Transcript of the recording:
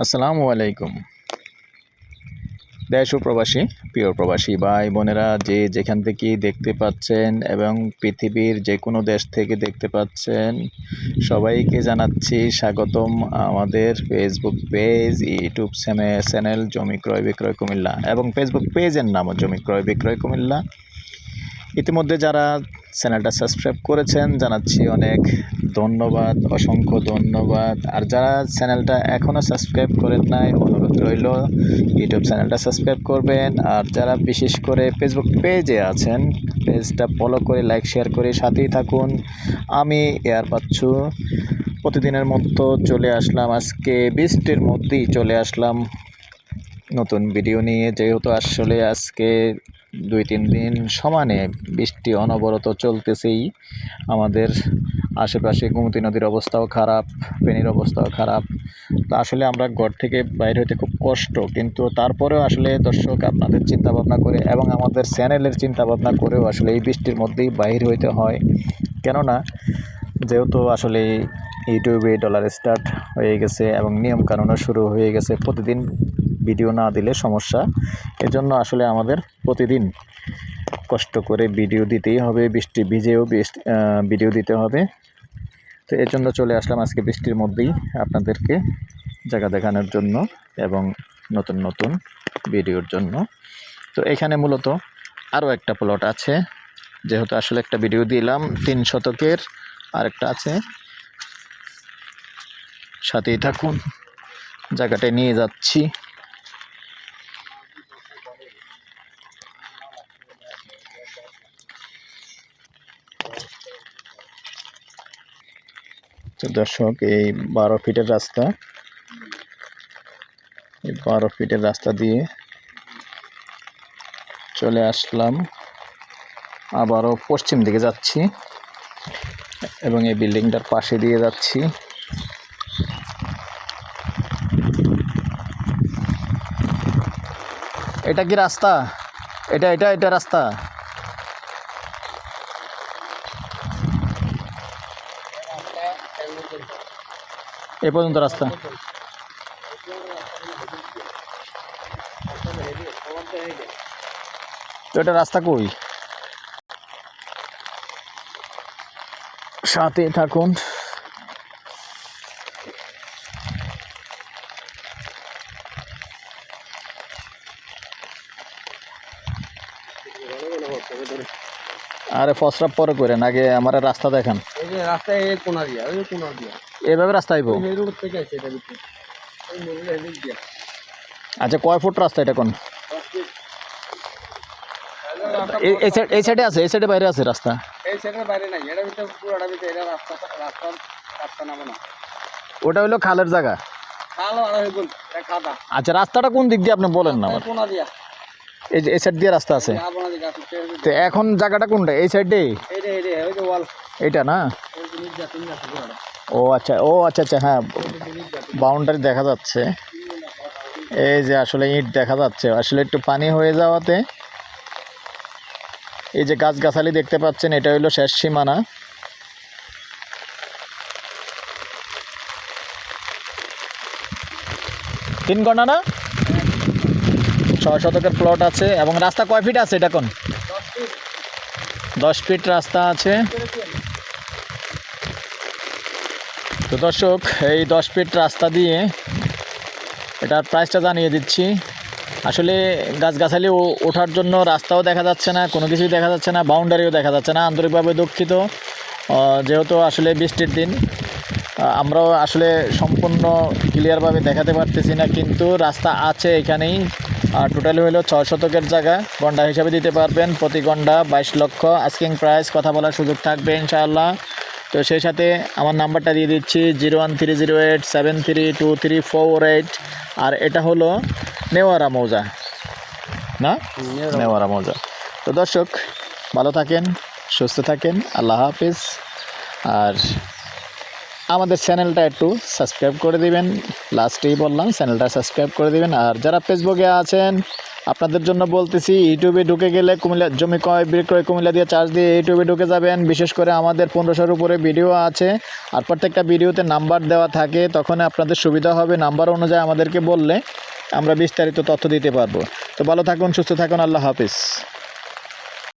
আসসালামু আলাইকুম। দেশ প্রবাসী, প্রিয় প্রবাসী ভাই বোনেরা, যে যেখান থেকে দেখতে পাচ্ছেন এবং পৃথিবীর যে কোনো দেশ থেকে দেখতে পাচ্ছেন, সবাইকে জানাচ্ছি স্বাগতম আমাদের ফেসবুক পেজ ইউটিউব চ্যানেল জমি ক্রয় বিক্রয় কুমিল্লা এবং ফেসবুক পেজের নামও জমি ক্রয় বিক্রয় কুমিল্লা। ইতিমধ্যে যারা চ্যানেলটা সাবস্ক্রাইব করেছেন, জানাচ্ছি অনেক ধন্যবাদ, অসংখ্য ধন্যবাদ। আর যারা চ্যানেলটা এখনও সাবস্ক্রাইব করেন নাই, অনুরোধ রইল ইউটিউব চ্যানেলটা সাবস্ক্রাইব করবেন। আর যারা বিশেষ করে ফেসবুক পেজে আছেন পেজটা ফলো করে লাইক শেয়ার করে সাথেই থাকুন। আমি এয়ার পাচ্ছু প্রতিদিনের মতো চলে আসলাম। আজকে বৃষ্টির মধ্যেই চলে আসলাম। নতুন ভিডিও নিয়ে। যেহেতু আসলে আজকে দুই, তিন দিন সমানে বৃষ্টি অনবরত চলতেছেই আমাদের আশেপাশে গোমতী নদীর অবস্থাও খারাপ, ফেনীর অবস্থাও খারাপ। তো আসলে আমরা ঘর থেকে বাইরে হইতে খুব কষ্ট, কিন্তু তারপরেও আসলে দর্শক আপনাদের চিন্তা ভাবনা করে এবং আমাদের চ্যানেলের চিন্তা ভাবনা করেও আসলে এই বৃষ্টির মধ্যেই বাইরে হইতে হয়। কেননা, যেহেতু আসলে ইউটিউবে ডলার স্টার্ট হয়ে গেছে এবং নিয়মকানুনও শুরু হয়ে গেছে, প্রতিদিন ভিডিও না দিলে সমস্যা। এজন্য আসলে আমাদের প্রতিদিন কষ্ট করে ভিডিও দিতেই হবে, বৃষ্টি ভিজেও ভিডিও দিতে হবে। তো এর জন্য চলে আসলাম আজকে বৃষ্টির মধ্যেই আপনাদেরকে জায়গা দেখানোর জন্য এবং নতুন নতুন ভিডিওর জন্য। তো এখানে মূলত আরও একটা প্লট আছে, যেহেতু আসলে একটা ভিডিও দিলাম, তিন শতকের আরেকটা আছে। সাথেই থাকুন, জায়গাটায় নিয়ে যাচ্ছি। তো দর্শক, এই বারো ফিটের রাস্তা, এই বারো ফিটের রাস্তা দিয়ে চলে আসলাম। আবারও পশ্চিম দিকে যাচ্ছি এবং এই বিল্ডিংটার পাশে দিয়ে যাচ্ছি। এটা কি রাস্তা? এটা এটা এটা রাস্তা? এ পর্যন্ত রাস্তা। তো এটা রাস্তা কই? সাথে থাকুন। আরে ফসরাপ পরে করেন আগে আমার রাস্তা দেখান। এই যে রাস্তায় এই কোনা দিয়া ওই কোনা দিয়া এভাবে রাস্তা আইব? এই রোড থেকে আছে এটা ভিতরে। ওই নদীর এদিক দিয়া। আচ্ছা কয় ফুট রাস্তা এটা কোন? এই- সাইড আছে এই সাইডে বাইরে আছে রাস্তা? এই সেটার বাইরে নাই এটা ভিতরে পুরোটা ভিতরে এটা রাস্তা রাস্তার রাস্তা নামে না। ওটা হলো খালের জায়গা? খালো আর আচ্ছা রাস্তাটা কোন দিক দিয়ে আপনি বলেন না আমার? কোনা দিয়া এই যে, এই সাইড দিয়ে রাস্তা আছে। তো এখন জায়গাটা কোনটা? এই সাইডে এইটা না? ও আচ্ছা ও আচ্ছা আচ্ছা হ্যাঁ বাউন্ডারি দেখা যাচ্ছে। এই যে আসলে ইট দেখা যাচ্ছে। আসলে একটু পানি হয়ে যাওয়াতে এই যে গাছগাছালি দেখতে পাচ্ছেন, এটা হলো শেষ সীমানা। তিন ঘণ্টা না? ছয় শতকের প্লট আছে এবং রাস্তা কয় ফিট আছে এটা কোন? দশ ফিট রাস্তা আছে। তো দর্শক, এই দশ ফিট রাস্তা দিয়ে এটার প্রাইসটা জানিয়ে দিচ্ছি। আসলে গাছগাছালি ওঠার জন্য রাস্তাও দেখা যাচ্ছে না, কোনো কিছুই দেখা যাচ্ছে না বাউন্ডারিও দেখা যাচ্ছে না, আন্তরিকভাবে দুঃখিত। যেহেতু আসলে বৃষ্টির দিন আমরাও আসলে সম্পূর্ণ ক্লিয়ারভাবে দেখাতে পারতেছি না, কিন্তু রাস্তা আছে এখানেই। আর টোটালি হলো ছয় শতকের জায়গা। গন্ডা হিসাবে দিতে পারবেন প্রতি গন্ডা বাইশ লক্ষ। আস্কিং প্রাইস কথা বলার সুযোগ থাকবে ইনশাআল্লাহ। তো সেই সাথে আমার নাম্বারটা দিয়ে দিচ্ছি zero one three zero eight seven three two three four eight. আর এটা হলো নেওয়ারা মৌজা। না? নেওয়ারা মৌজা। তো দর্শক ভালো থাকেন সুস্থ থাকেন আল্লাহ হাফিজ। আর আমাদের চ্যানেলটা একটু সাবস্ক্রাইব করে দিবেন। লাস্টেই বললাম, চ্যানেলটা সাবস্ক্রাইব করে দিবেন। আর যারা ফেসবুকে আছেন, আপনাদের জন্য বলতেছি, ইউটিউবে ঢুকে গেলে কুমিল্লা, জমি ক্রয়, বিক্রয় কুমিল্লা দিয়ে চার্জ দিয়ে ইউটিউবে ঢুকে যাবেন। বিশেষ করে আমাদের পনেরোশোর উপরে ভিডিও আছে। আর প্রত্যেকটা ভিডিওতে নাম্বার দেওয়া থাকে, তখন আপনাদের সুবিধা হবে। নাম্বার অনুযায়ী আমাদেরকে বললে আমরা বিস্তারিত তথ্য দিতে পারব। তো ভালো থাকুন, সুস্থ থাকুন, আল্লাহ হাফিজ।